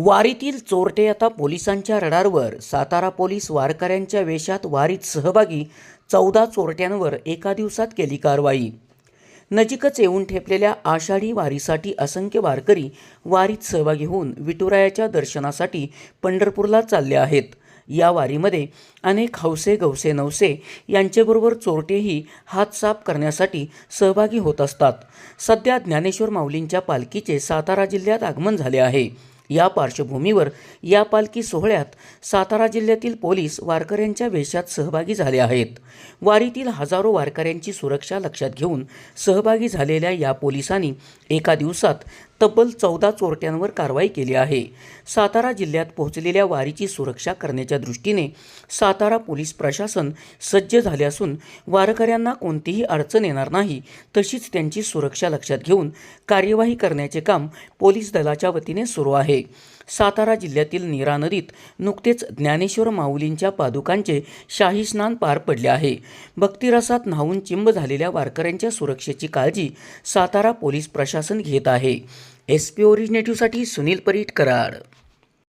वारीतील चोरटे आता पोलिसांच्या रडारवर. सातारा पोलीस वारकऱ्यांच्या वेशात वारीत सहभागी चौदा चोरट्यांवर एका दिवसात केली कारवाई. नजीकच येऊन ठेपलेल्या आषाढी वारीसाठी असंख्य वारकरी वारीत सहभागी होऊन विठुरायाच्या दर्शनासाठी पंढरपूरला चालले आहेत. या वारीमध्ये अनेक हौसे गवसे नवसे यांच्याबरोबर चोरटेही हात साफ करण्यासाठी सहभागी होत असतात. सध्या ज्ञानेश्वर माऊलींच्या पालखीचे सातारा जिल्ह्यात आगमन झाले आहे. या पार्श्वभूमीवर या पालखी सोहळ्यात सातारा जिल्ह्यातील पोलीस वारकऱ्यांच्या वेशात सहभागी झाले आहेत. वारीतील हजारो वारकऱ्यांची सुरक्षा लक्षात घेऊन सहभागी झालेल्या या पोलिसांनी एका दिवसात तब्बल चौदा चोरट्यांवर कारवाई केली आहे. सातारा जिल्ह्यात पोहोचलेल्या वारीची सुरक्षा करण्याच्या दृष्टीने सातारा पोलीस प्रशासन सज्ज झाले असून वारकऱ्यांना कोणतीही अडचण येणार नाही तशीच त्यांची सुरक्षा लक्षात घेऊन कार्यवाही करण्याचे काम पोलीस दलाच्या वतीने सुरू आहे. सातारा जिल्ह्यातील नीरा नदीत नुकतेच ज्ञानेश्वर माऊलींच्या पादुकांचे शाही स्नान पार पडले आहे. भक्तिरसात न्हावून चिंब झालेल्या वारकऱ्यांच्या सुरक्षेची काळजी सातारा पोलीस प्रशासन घेत आहे. एस पी ओरिजिनेटिव्हसाठी सुनील परीट कराड.